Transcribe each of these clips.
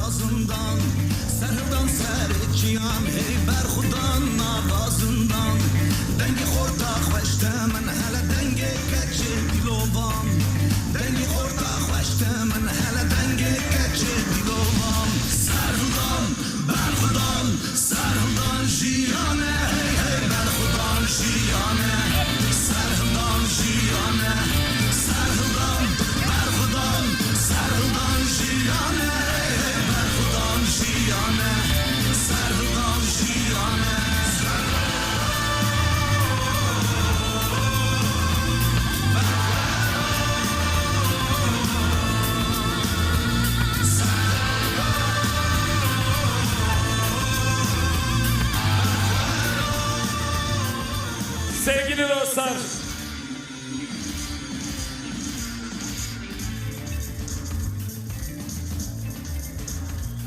navazından Sehirdan serkiyan hey berxudan navazından Dengi xorta xweşte min hele denge keçi dilovan. Dengi xorta xweşte min hele denge keçi dilovan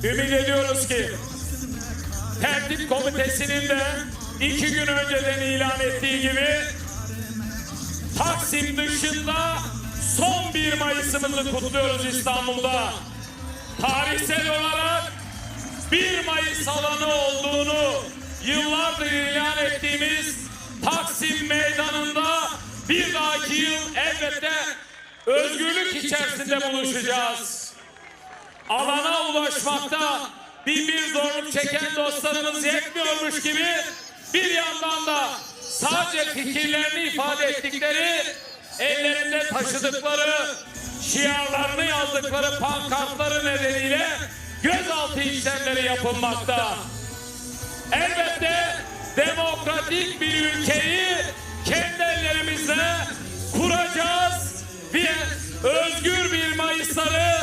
Ümit ediyoruz ki tertip komitesinin de iki gün önceden ilan ettiği gibi Taksim dışında son 1 Mayıs'ımızı kutluyoruz İstanbul'da. Tarihsel olarak 1 Mayıs alanı olduğunu yıllardır ilan ettiğimiz Taksim Meydanı'nda bir dahaki yıl elbette özgürlük içerisinde buluşacağız. Alana ulaşmakta bir bir zorluk çeken dostlarımız yetmiyormuş gibi bir yandan da sadece fikirlerini ifade ettikleri ellerinde taşıdıkları şiarlarını yazdıkları pankartları nedeniyle gözaltı işlemleri yapılmakta. Elbette demokratik bir ülkeyi kendi ellerimizle kuracağız ve özgür bir Mayısları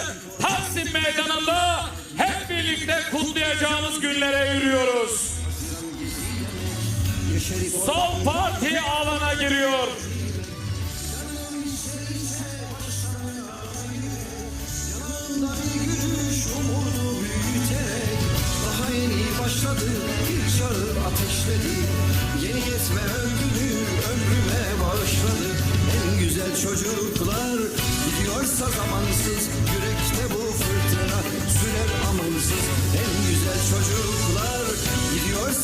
Taksim Meydanı'nda hep birlikte kutlayacağımız günlere yürüyoruz. Sol parti alana giriyor. Başladı bir çağrı ateşledi Yeni yetme ömrünü ömrüme bağışladı En güzel çocuklar gidiyorsa zamansız Yürekte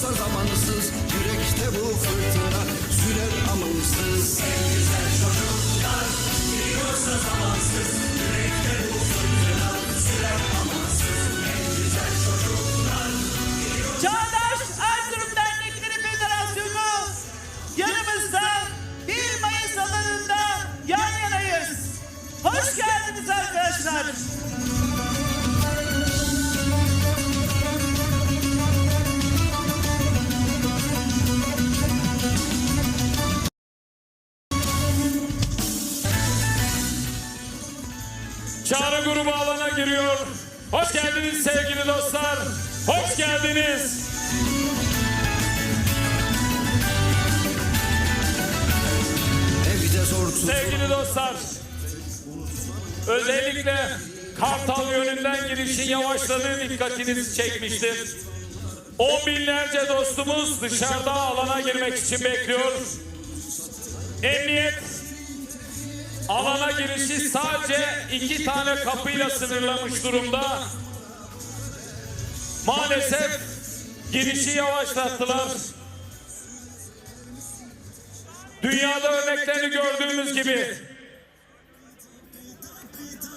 gidiyorsa zamansız Yürekte bu fırtına. Sürer amansız güzel çocuklar gidiyorsa zamansız Çağrı grubu alana giriyor. Hoş geldiniz sevgili dostlar. Hoş geldiniz. Sevgili dostlar, özellikle Kartal yönünden girişin yavaşladığı dikkatinizi çekmiştir. On binlerce dostumuz dışarıda alana girmek için bekliyor. Emniyet alana girişi sadece iki tane kapıyla sınırlamış durumda. Maalesef girişi yavaşlattılar. Dünyada örneklerini gördüğümüz gibi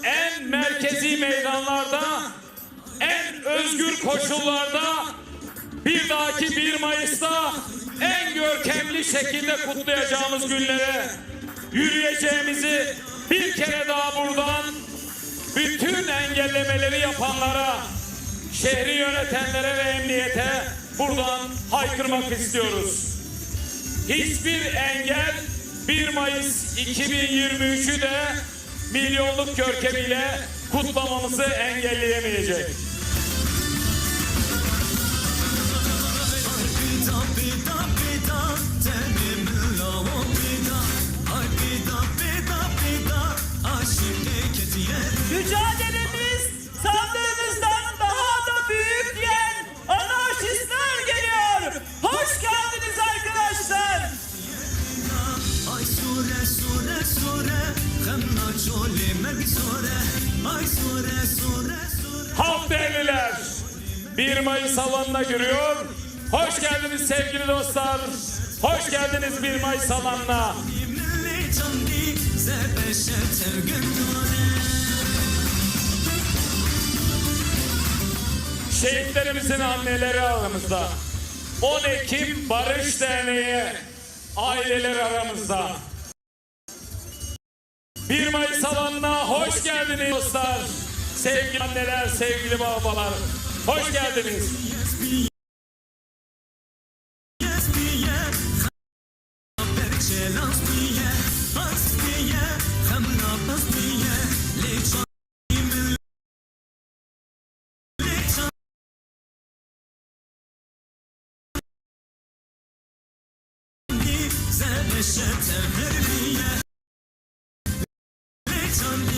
en merkezi meydanlarda, en özgür koşullarda bir dahaki 1 Mayıs'ta en görkemli şekilde kutlayacağımız günlere yürüyeceğimizi engellemeleri yapanlara, şehri yönetenlere ve emniyete buradan haykırmak istiyoruz. Hiçbir engel 1 Mayıs 2023'ü de milyonluk görkemiyle kutlamamızı engelleyemeyecek. Lavon Ay sure sure sure Hemna çolimek sure Ay sure sure sure Haftaeliler 1 Mayıs alanına giriyor. Hoş geldiniz sevgili dostlar. Hoş geldiniz 1 Mayıs alanına. Şehitlerimizin anneleri aramızda. 10 Ekim Barış Derneği aileleri aramızda. 1 Mayıs alanına hoş geldiniz dostlar. Sevgili anneler, sevgili babalar. Hoş geldiniz. Yes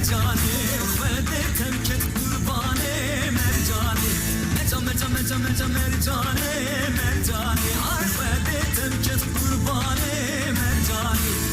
mercanim Fede temket kurbane mercanim Meca meca meca meca mercane mercani Harfede temket kurbane mercanim